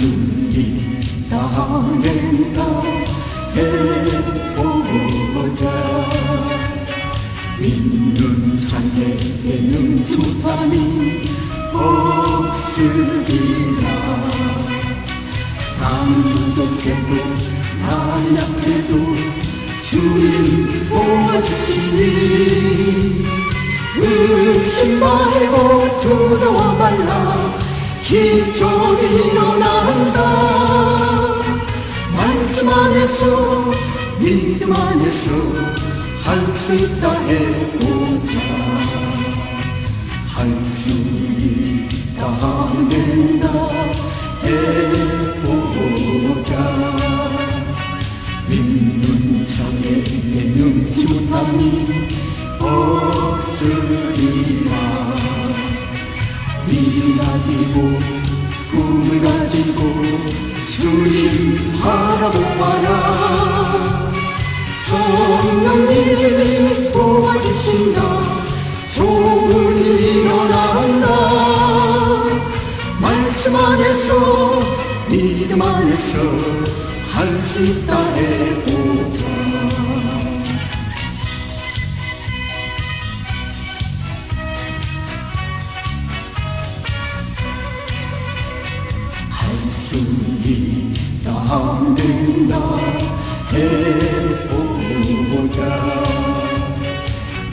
된다 해보자 믿는 자에게 능지 못함이 없으리라 난 부족해도 난 약해도 주님 도와주시니 의심 말고 두려워 말라 기적이 일어난다. 말씀 안에서 믿음 안에서 할 수 있다 해보자. 할 수 있다 된다 해보자. 믿는 자에게 능지 못함이 믿음 가지고 꿈을 가지고 주님 바라보아라. 성령님이 도와주신다. 좋은 일 일어난다. 말씀 안에서 믿음 안에서 할 수 있다 해보 수 있다 된다. 해보자.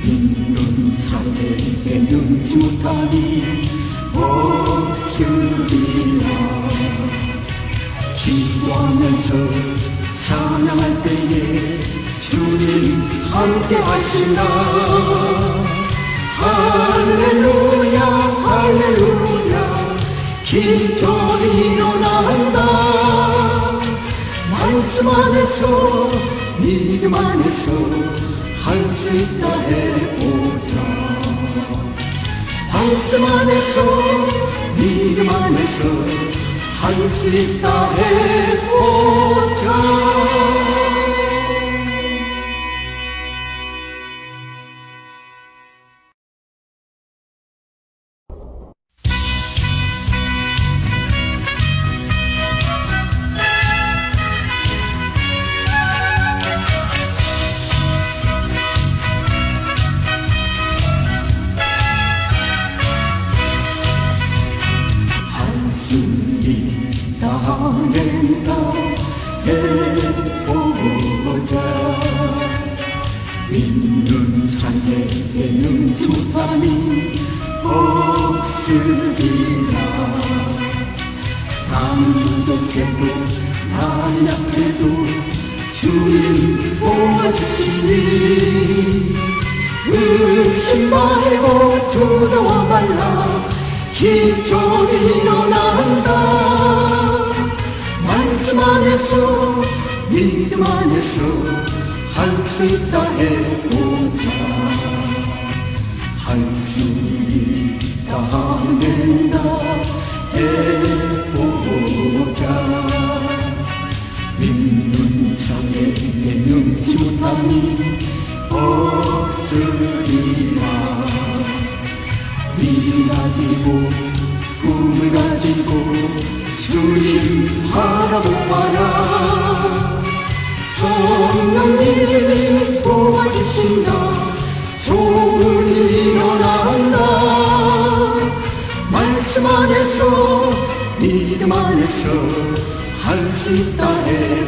믿는 자에게 능지 못함이 없으리라. 기도하면서 찬양할 때에 주님 함께 하신다. 할렐루야 할렐루야. 기적이 일 말씀 안에서 믿음 안에서 할 수 있다 해보자. 말씀 안에서 믿음 안에서 할 수 있다 해보자 있다 된다 해보자 믿는 자에게 능지 못함이 없으리라 난 부족해도 난 약해도 주님 도와주시니 의심 말고 두려워 말라 기적이 일어 난다 말씀 안에서 믿음 안에서 할 수 있다 해보자. 할 수 있다 된다 해보자. 믿는 자에게 능지 못함이 없으리라. 꿈을 가지고 주님 바라보아라 성령님이 도와주신다 좋은 일 일어난다. 말씀 안에서 믿음 안에서 할 수 있다 해보